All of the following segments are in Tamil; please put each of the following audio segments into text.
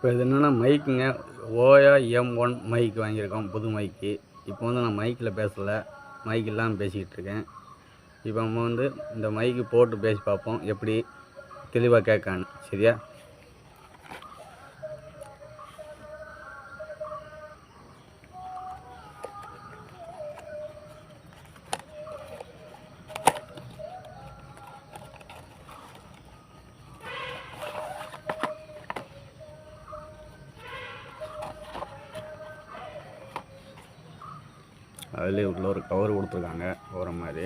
இப்போ இது என்னென்னா மைக்குங்க ஓயா எம் ஒன் மைக் வாங்கியிருக்கோம் புது மைக்கு. இப்போ வந்து நான் மைக்கில் பேசலை மைக் இல்லாமல் பேசிக்கிட்டு இருக்கேன். இப்போ நம்ம வந்து இந்த மைக்கு போட்டு பேசி பார்ப்போம் எப்படி தெளிவாக கேட்கான்னு சரியா? அதிலே உள்ள ஒரு கவர் கொடுத்துருக்காங்க போகிற மாதிரி.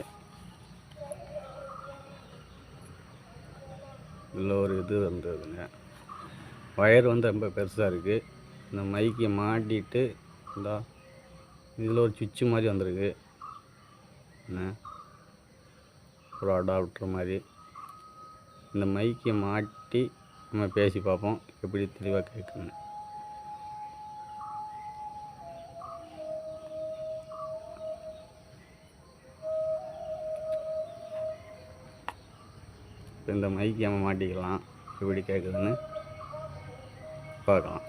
உள்ள ஒரு இது வந்ததுங்க ஒயர் வந்து ரொம்ப பெருசாக இருக்குது இந்த மைக்கை மாட்டிட்டு இந்த இதில் ஒரு சுவிட்சு மாதிரி வந்திருக்கு. என்ன? ஒரு அடாப்டர் மாதிரி. இந்த மைக்கை மாட்டி நம்ம பேசி பார்ப்போம். எப்படி தெளிவாக கேட்குன்னு இந்த மைக்கு நம்ம மாட்டிக்கலாம்? எப்படி கேட்குதுன்னு பார்க்கலாம்.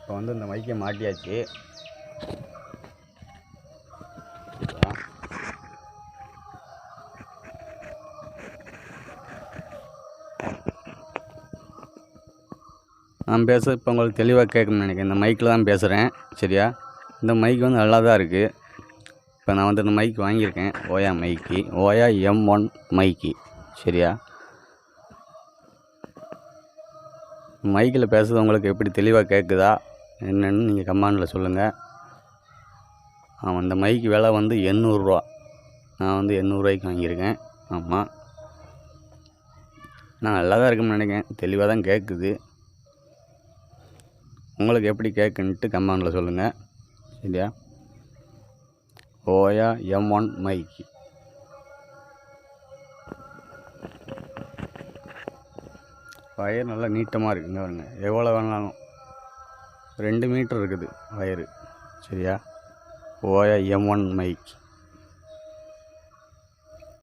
இப்போ வந்து இந்த மைக்கை மாட்டியாச்சு? நான் பேச இப்போ உங்களுக்கு தெளிவாக கேட்கணும்னு நினைக்கிறேன். இந்த மைக்கில் தான் பேசுகிறேன் சரியா? இந்த மைக் வந்து நல்லா தான் இருக்குது இப்போ நான் வந்து இந்த மைக் வாங்கியிருக்கேன். ஓயா மைக்கு ஓயா எம் ஒன் மைக்கு சரியா? மைக்கில் பேசுறது உங்களுக்கு எப்படி தெளிவாக கேட்குதா என்னென்னு நீங்கள் கமாண்டில் சொல்லுங்கள் ஆமாம் இந்த மைக்கு விலை வந்து எண்ணூறுரூவா நான் வந்து எண்ணூறுரூவாய்க்கு வாங்கியிருக்கேன். ஆமாம் நான் நல்லா தான் இருக்குன்னு நினைக்கிறேன். தெளிவாக தான் கேட்குது உங்களுக்கு எப்படி கேட்குன்ட்டு கமாண்டில் சொல்லுங்கள் சரியா? ஓயா எம் ஒன் மைக்கு. வயர் நல்லா நீட்டமாக இருக்குங்க பாருங்க. எவ்வளோ வேணாலும். ரெண்டு மீட்டர் இருக்குது வயரு. சரியா? ஓயா எம் ஒன் மைக்